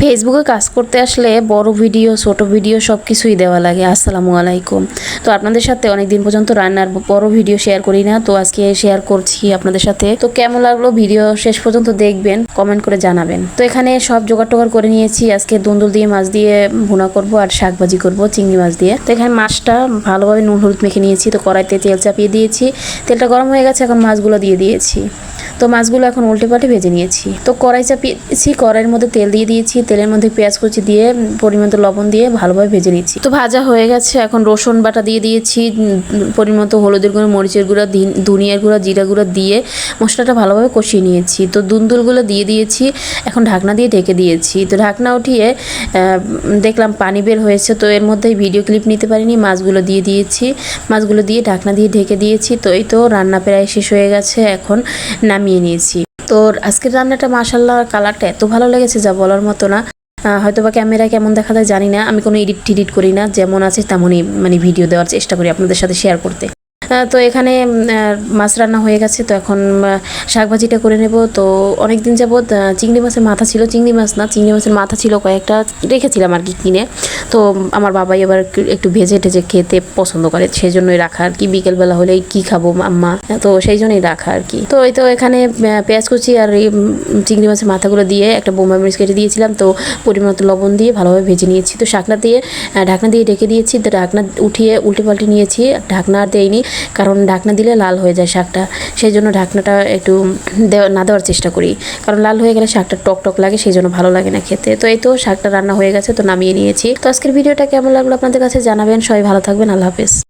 ফেসবুকে কাজ করতে আসলে বড় ভিডিও ছোট ভিডিও সব কিছুই দেওয়া লাগে। আসসালামু আলাইকুম। তো আপনাদের সাথে অনেক দিন পর্যন্ত রান্নার বড় ভিডিও শেয়ার করি না। তো আজকে শেয়ার করছি আপনাদের সাথে। তো কেমন লাগল ভিডিও শেষ পর্যন্ত দেখবেন কমেন্ট করে জানাবেন। তো এখানে সব জোগাড় টোগাড় করে নিয়েছি। আজকে দুন্দুল দিয়ে মাছ দিয়ে ভুনা করব আর শাক ভাজি করব, চিংড়ি মাছ দিয়ে। তো এখানে মাছটা ভালোভাবে নুন হলুদ মেখে নিয়েছি। তো কড়াইতে তেল চাপিয়ে দিয়েছি। তেলটা গরম হয়ে গেছে, এখন মাছগুলো দিয়ে দিয়েছি। তো মাছগুলো এখন উল্টে পাল্টে ভেজে নিয়েছি। তো কড়াই চাপিয়েছি কড়াইয়ের মধ্যে তেল দিয়ে দিয়েছি তেলের মধ্যে পেঁয়াজ কুচি দিয়ে উম, পরিমাণ লবণ দিয়ে ভালোভাবে ভেজে নিচ্ছি তো ভাজা হয়ে গেছে এখন রসুন বাটা দিয়ে দিয়েছি উম, পরিমাণ হলুদের গুঁড়ো মরিচের গুঁড়ো ধনিয়ার গুঁড়ো জিরা গুঁড়ো দিয়ে মশলাটা ভালোভাবে কষিয়ে নিয়েছি। তো দুন্দুলগুলো দিয়ে দিয়েছি এখন ঢাকনা দিয়ে ঢেকে দিয়েছি। তো ঢাকনা উঠিয়ে দেখলাম পানি বের হয়েছে তো এর মধ্যে ভিডিও ক্লিপ নিতে পারিনি মাছগুলো দিয়ে দিয়েছি। মাছগুলো দিয়ে ঢাকনা দিয়ে ঢেকে দিয়েছি তো এই তো রান্না প্রায় শেষ হয়ে গেছে এখন নামিয়ে নিয়েছি। তো আজকের রান্নাটা মাসাল্লাহ কালারটা এত ভালো লেগেছে যা বলার মতো না। হয়তো বা ক্যামেরা কেমন দেখা যায় জানি না। আমি কোনো এডিট টিডিট করি না। যেমন আছে তেমনই মানে ভিডিও দেওয়ার চেষ্টা করি আপনাদের সাথে শেয়ার করতে। তো এখানে মাছ রান্না হয়ে গেছে তো এখন আহ, শাক ভাজিটা করে নেব। তো অনেক দিন যাবৎ চিংড়ি মাছের মাথা ছিল চিংড়ি মাছ না চিংড়ি মাছের মাথা ছিল কয়েকটা রেখেছিলাম আর কি কিনে। তো আমার বাবাই এবার একটু- ভেজে টেজে খেতে পছন্দ করে সেই জন্যই রাখা আর কি। বিকেলবেলা হলে কি খাব আম্মা? তো সেই জন্যই রাখা আর কি। তো এই তো এখানে পেঁয়াজ কুচি আর এই চিংড়ি মাছের মাথাগুলো দিয়ে একটা বোম্বাই মরিচ কেটে দিয়েছিলাম তো পরিমাণ লবণ দিয়ে ভালোভাবে ভেজে নিয়েছি। তো শাকনা দিয়ে ঢাকনা দিয়ে ঢেকে দিয়েছি তো ঢাকনা উঠিয়ে উল্টে পাল্টে নিয়েছি ঢাকনা আর দেয়নি। কারণ ঢাকনা দিলে লাল হয়ে যায় শাকটা। সেই জন্য ঢাকনাটা একটু না দেওয়ার চেষ্টা করি। কারণ লাল হয়ে গেলে শাকটা টক টক লাগে সেই জন্য ভালো লাগে না খেতে। তো এই তো শাকটা রান্না হয়ে গেছে, তো নামিয়ে নিয়েছি। তো আজকের ভিডিওটা কেমন লাগল আপনাদের কাছে জানাবেন। সবাই ভালো থাকবেন, আল্লাহ হাফেজ।